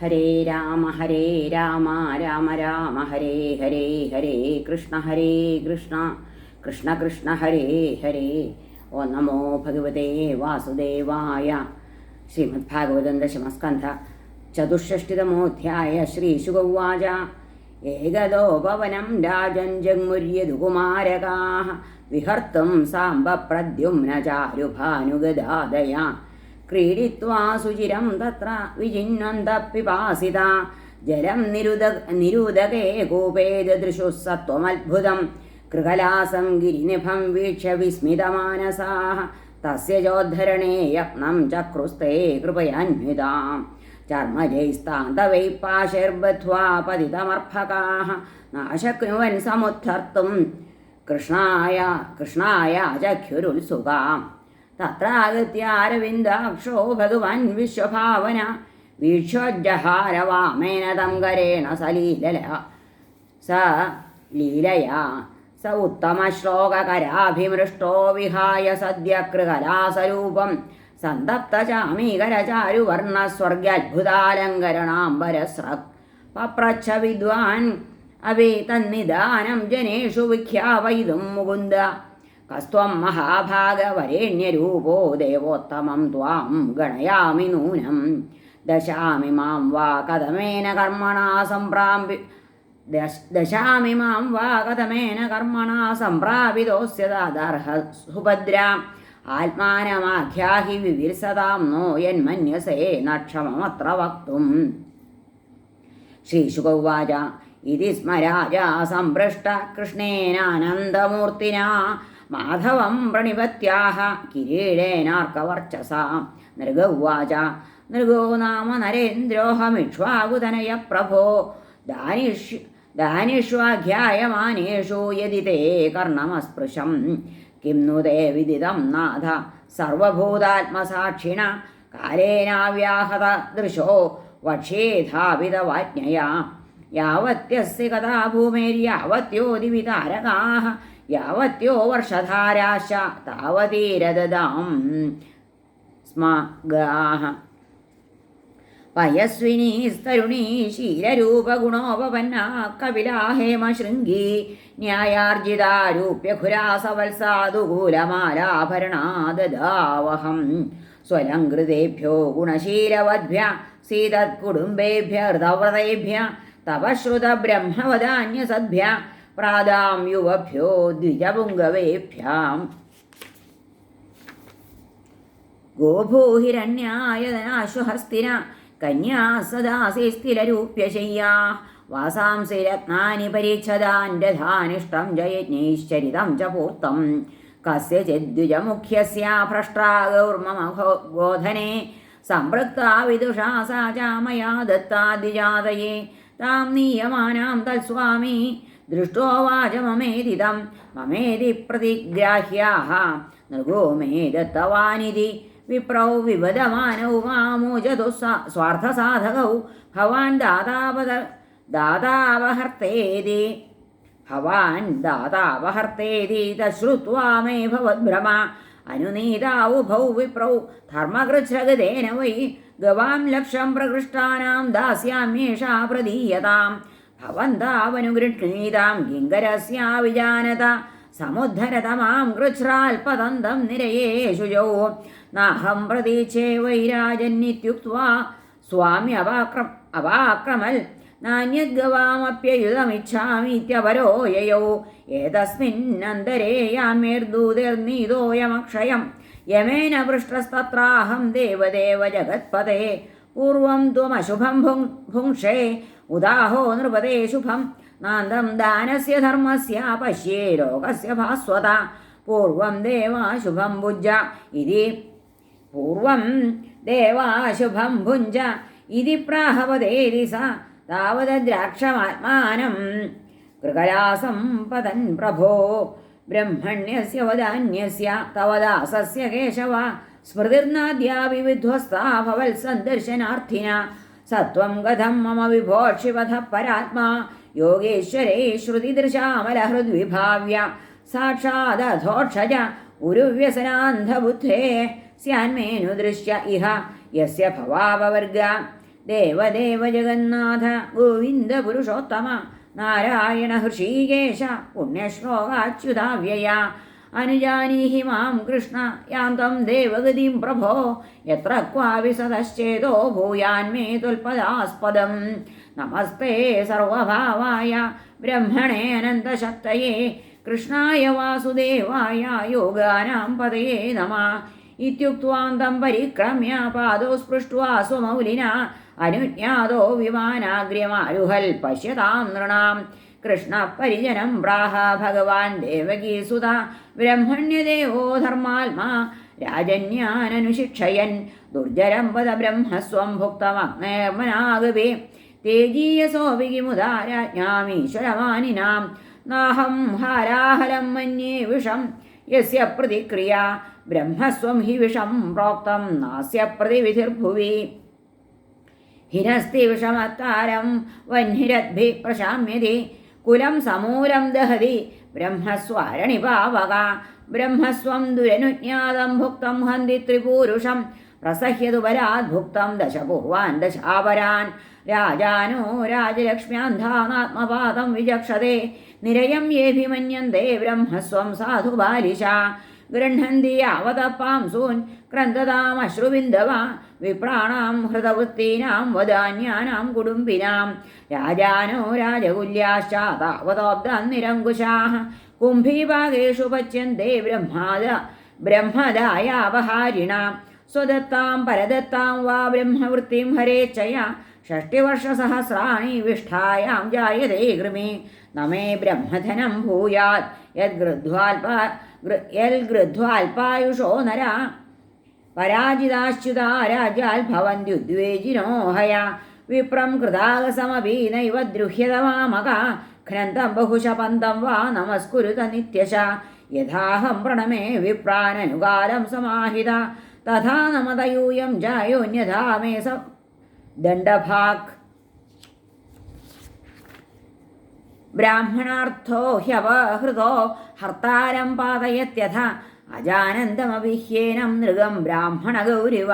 ഹരേ രാമ ഹരേ രാമ രാമ രാമ ഹരേ ഹരേ ഹരേ കൃഷ്ണ ഹരേ കൃഷ്ണ കൃഷ്ണ കൃഷ്ണ ഹരേ ഹരേ. ഓ നമോ ഭഗവതേ വാസുദേവായ ശ്രീമദ്ഭാഗവതം ദശമസ്കന്ധ ചതുഷ്ഷ്ടിതമോധ്യായ ശ്രീശുഗൗവാച ഏകദോപവനം രാജൻ ജഗ്മുര്യതുകുമാരകാः. വിഹർത്തും സാംബ പ്രദ്യുമ്ന ചാരുഭാനുഗദാദയാ ക്രീഡിത്വാ സുചിരം തത്ര വിചിന്വന്ത പിപാസിത. ജലം നിരുദ നിരുദകേ കൂപേ ദൃശുഃ സത്വമത്ഭുതം കൃകലാസം ഗിരിനിഭം വീക്ഷ്യ വിസ്മിതമാനസാः തസ്യ ചോദ്ധരണേ യത്നം ചക്രുസ്തേ കൃപയാന്വിതാം. ചർമ്മജൈസ്താന്തവൈ പാശൈർബദ്ധ്വാ പതിതമർഭകാः നാശക്നുവൻ സമുദ്ധർത്തും കൃഷ്ണായ കൃഷ്ണായ ചഖ്യുരുത്സുകാം. തത്രാഗത്യ അരവിന്ദാക്ഷോ ഭഗവാൻ വിശ്വഭാവന വീക്ഷോജ്ജഹാരവാമേന തം കരേണ സലീലല. സ ലീലയാ. സ ഉത്തമശ്ലോകരാഭിമൃഷ്ടോ വിഹായ സദ്യ കൃകലാസരൂപം സന്തപ്തചാമീകരചാരുവർണസ്വർഗ്യത്ഭുതാലങ്കരണാംബരസ്രക് പപ്രച്ഛ വിദ്വാൻ അവേ തന്നിദാനം ജനേഷു വിഖ്യാപയിതും മുകുന്ദ കസ്ത്വം മഹാഭാഗവരേണ്യരൂപോ ദേവോത്തമം ത്വാം ഗണയാമി നൂനം. ദശാമി മാം വാ കഥമേന കർമ്മണ സംപ്രാമ്പി ദശാമി മാം വാ കഥമേന കർമ്മണ സംപ്രാപിതോസ്യ തദർഹ സുഭദ്ര ആത്മാനമാഖ്യാഹി വിവിർസതാം നോ യന്മന്യസേ നക്ഷമമത്ര വക്തും. ശ്രീശുകൗവാച ഇതി സ്മ രാജാ സംഭൃഷ്ട കൃഷ്ണേനാനന്ദമൂർത്തിനാ മാധവം പ്രണിപത്യാഹ കിരീടേനാർക്കവർച്ചസ നൃഗൗവാച നൃഗോ നാമ നരേന്ദ്രോഹമിക്ഷ്വാകുതനയ പ്രഭോ ദാനിഷ് ദാനിഷ്വാഖ്യായമാനേഷു യതി തേ കർണമസ്പൃശം കിം नु ते विदितं नाथ सर्वभूतात्मसाक्षिण कालेनाव्याहत दृशो वक्ष्येधापितवाज्ञया यावत्यस्य कथा भूमेर्यावत्यो യാവത്യോ വർഷധാരാശ താവതീ രഥതാം സ്മഗാഹ പയസ്വിനി സ്തരുണി ശീലരൂപഗുണോപപന്ന കപിലാ ഹേമശൃംഗി ന്യായാർജിതാരൂപ്യഖുരാ സവത്സാദുകൂലമാലാഭരണാദദാവഹം സ്വലംകൃതേഭ്യോ ഗുണശീലവദ്ഭ്യ സീതത്കുടുംബേഭ്യ ഹൃതവ്രതേഭ്യ തപശ്രുത പ്രാദാം യുവഭ്യോ ദ്വിജപുങ്കവേഭ്യാം. ഗോഭൂഹിരണ്യായതനാശുഹസ്തിന കന്യാ സദാസി സ്ഥിരരൂപ്യശയ്യാ വാസാംസി രത്നാനി പരീക്ഷതാൻ രഥാനിഷ്ടം ജയജ്ഞൈശ്ചരിതം ച പൂർത്തം. കസ്യചിദ്വിജമുഖ്യസ്യ ഭ്രഷ്ടാഗൗർമമഘോ ഗോധനെ സംപൃക്താ വിദുഷാ സാ ചാമയാ ദത്താദ്വിജാതയെ താം നീയമാനാം തത്സ്വാമി. ദൃഷ്ടോ വാചമമേതിതം മമേതി പ്രതിഗ്രാഹ്യാഹ. നൃഗോ മേ ദത്തവാനിതി വിപ്രൗ വിവദമാനൗ മാമോചതു സ്വാർത്ഥസാധകൗ. ഭവാൻ ദാതാപദ ദാതാവഹർത്തേതി ഭവാൻ ദാതാവഹർത്തേതി തശ്രുത്വാ മേ ഭവദ്ഭ്രമ അനുനീതാവുഭൗ വിപ്രൗ. ധർമ്മകൃച്ഛ്രഗതേന വൈ ഗവാം ലക്ഷം പ്രകൃഷ്ടാനാം ദാസ്യാമ്യേഷാ പ്രദീയതാം. ഭവന്താവനുഗൃഹ്ണീതാം കിങ്കരസ്യാ സമുദ്ധരതമാം കൃച്ഛ്രാൽപതന്തം നിരയേഷുജോ നാഹം പ്രതീക്ഷേ വൈരാജന്നിത്യുക്വാ സ്വാമി അവാക്ര അവാക്രമൽ നാന്യദ്ഗവാമപ്യയുധമിച്ഛാമീത്യപരോ യയൗ യമേന പൃഷ്ടസ്തത്രാഹം ദേവദേവ ജഗത്പതേ പൂർവം ത്വമശുഭം ഭുങ് ഭുങ്ക്ഷേ ഉദാഹോ നൃപതേ ശുഭം നാന്തം ദാനസ്യ ധർമ്മസ്യ പശ്യേ ലോകസ്യ ഭാസ്വത. പൂർവം ദേവാശുഭം ഭുജ. ഇതി പൂർവം ദേവാശുഭം ഭുഞ്ച ഇതി പ്രാഹവതേരി സ താവദ്രാക്ഷമാത്മാനം കൃകലാസം പതൻ പ്രഭോ. ബ്രഹ്മണ്യസ്യ വദാന്യസ്യ. തവ ദാസസ്യ കേശവ. സ്മൃതിർനാദ്യാപി വിധ്വസ്താ ഭവൽ സന്ദർശനാർത്ഥിന സത്വം കഥം മമ വിഭോക്ഷിപഥ പരാത്മാ. യോഗേശ്വരേ ശ്രുതിദൃശാമലഹൃദ്വിഭാവ്യ സാക്ഷാദോക്ഷജ ഉരുവ്യസനാന്ധബുദ്ധേ. സ്യാന്മേനു ദൃശ്യ ഇഹ യസ്യ ഭവാപവർഗ. ദേവദേവ ജഗന്നാഥ ഗോവിന്ദ പുരുഷോത്തമ. നാരായണ ഹൃഷീകേശ പുണ്യശ്ലോകാച്യുതാവ്യയ. അനുജാനീഹി മാം കൃഷ്ണ യാന്തം ദേവഗതിം പ്രഭോ. എത്ര ക്വാവി സദശ്ചേതോ ഭൂയാന്മേ തുൽപദാസ്പദം നമസ്തേ സർവഭാവായ ബ്രഹ്മണേ അനന്തശക്തയേ കൃഷ്ണായ വാസുദേവായ യോഗാനാം പതയേ നമ. ഇത്യുക്വാന്തം പരിക്രമ്യ പാദോ സ്പൃഷ്ട്വാ സ്വമൗലിന. അനുജ്ഞാതോ വിമാനാഗ്രമാരുഹൽ പശ്യതാം നൃണാം. കൃഷ്ണപരിജനം പ്രാഹ ഭഗവാൻ ദേവകീസുത ബ്രഹ്മണ്യദേവോ ധർമാത്മാ രാജന്യാനനുശിക്ഷയൻ. ദുർജരം പദ ബ്രഹ്മസ്വം ഭുക്തമഗ്നേർമനാഗവേ തേജീയസോവികിമുദാരാജ്ഞാമീശ്വരമാനിനാം നാഹം ഹാരാഹലം മന്യേ വിഷം യസ്യ പ്രതിക്രിയ. ബ്രഹ്മസ്വം ഹി വിഷം പ്രോക്തം നാസ്യ പ്രതിവിധിർഭുവി. ഹിനസ്തി വിഷമത്താരം വന്ഹിരദ്ഭി പ്രശാമ്യതി കുലം സമൂലം ദഹതി ബ്രഹ്മസ്വാരണിപാവക ബ്രഹ്മസ്വം ദുരനുജ്ഞാതം ഭുക്തം ഹന്തി ത്രിപൂരുഷം പ്രസഹ്യതു ബലാത് ഭുക്തം ദശപൂർവാൻ ദശാപരാൻ രാജാനോ രാജലക്ഷ്മ്യാന്ധാനാത്മപാദം വിചക്ഷതേ നിരയം യേഭിമന്യന്തേ ബ്രഹ്മസ്വം സാധു ബാലിശ ഗൃഹ്ണന്തി അവതപ്പാം സൂൻ ക്രന്ദതാമശ്രുവിന്ദവ വിപ്രാണാം ഹൃതവൃത്തീനാം വദാന്യാനാം കുടുംബിനാം രാജാനോ രാജകുല്യാശ്ചാതാവതോബ്ധാൻ നിരങ്കുശാഃ കുംഭീഭാഗേഷു പച്യന്തേ ബ്രഹ്മാദ ബ്രഹ്മദായാപഹാരിണാം സ്വദത്താം പരദത്താം വാ ബ്രഹ്മവൃത്തിം ഹരേച്ഛയാ ഷഷ്ടിവർഷസഹസ്രാണി വിഷ്ഠായാം ജായതേ കൃമി നമേ ബ്രഹ്മധനം ഭൂയാത് യദ്ഗൃധ്വാൽപ യൽ ഗൃധ്വാൽപായുഷോ നര. പരാജിതാശ്യുതാ രാജാൽ ഭവന്ത്യുദ്വേജിനോ ഹയ വിപ്രം കൃതാകസമപീനൈവ ദ്രുഹ്യതമാമക ഘ്നന്തം ബഹുശപന്തം വാ നമസ്കുരുത നിത്യശ. യഥാഹം പ്രണമേ വിപ്രാനനുകാലം സമാഹിത. തഥാ നമതയൂയം ജായോന്യഥാ മേ ദണ്ഡഭാക് ബ്രാഹ്മണാർത്ഥോ ഹ്യവഹൃതോ ഹർത്താരം പാതയത്യഥ. അജാനന്ദമഭിഹ്യേനം നൃഗം ബ്രാഹ്മണഗൗരിവ.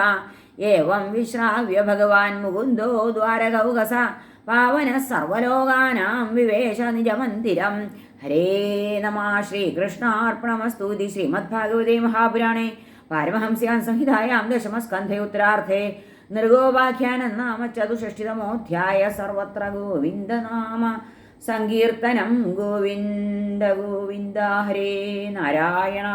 ഏവം വിശ്രാവ്യ ഭഗവാൻ മുകുന്ദോ ദ്വാരകൗകസ. പാവന സർവലോകാനാം വിവേശ നിജമന്ദിരം. ഹരേ നമ ശ്രീകൃഷ്ണാർപ്പണമസ്തു ഇതി ശ്രീമദ്ഭാഗവതേ മഹാപുരാണേ. പാരമഹംസ്യാൻ സംഹിതായാം ദശമസ്കന്ധേ ഉത്തരാർത്ഥേ നൃഗോപാഖ്യാനം നാമ ചതുഷ്ഠിതമോധ്യായ സർവത്ര ഗോവിന്ദനാമ സങ്കീർത്തനം ഗോവിന്ദ ഗോവിന്ദ ഹരേ നാരായണ.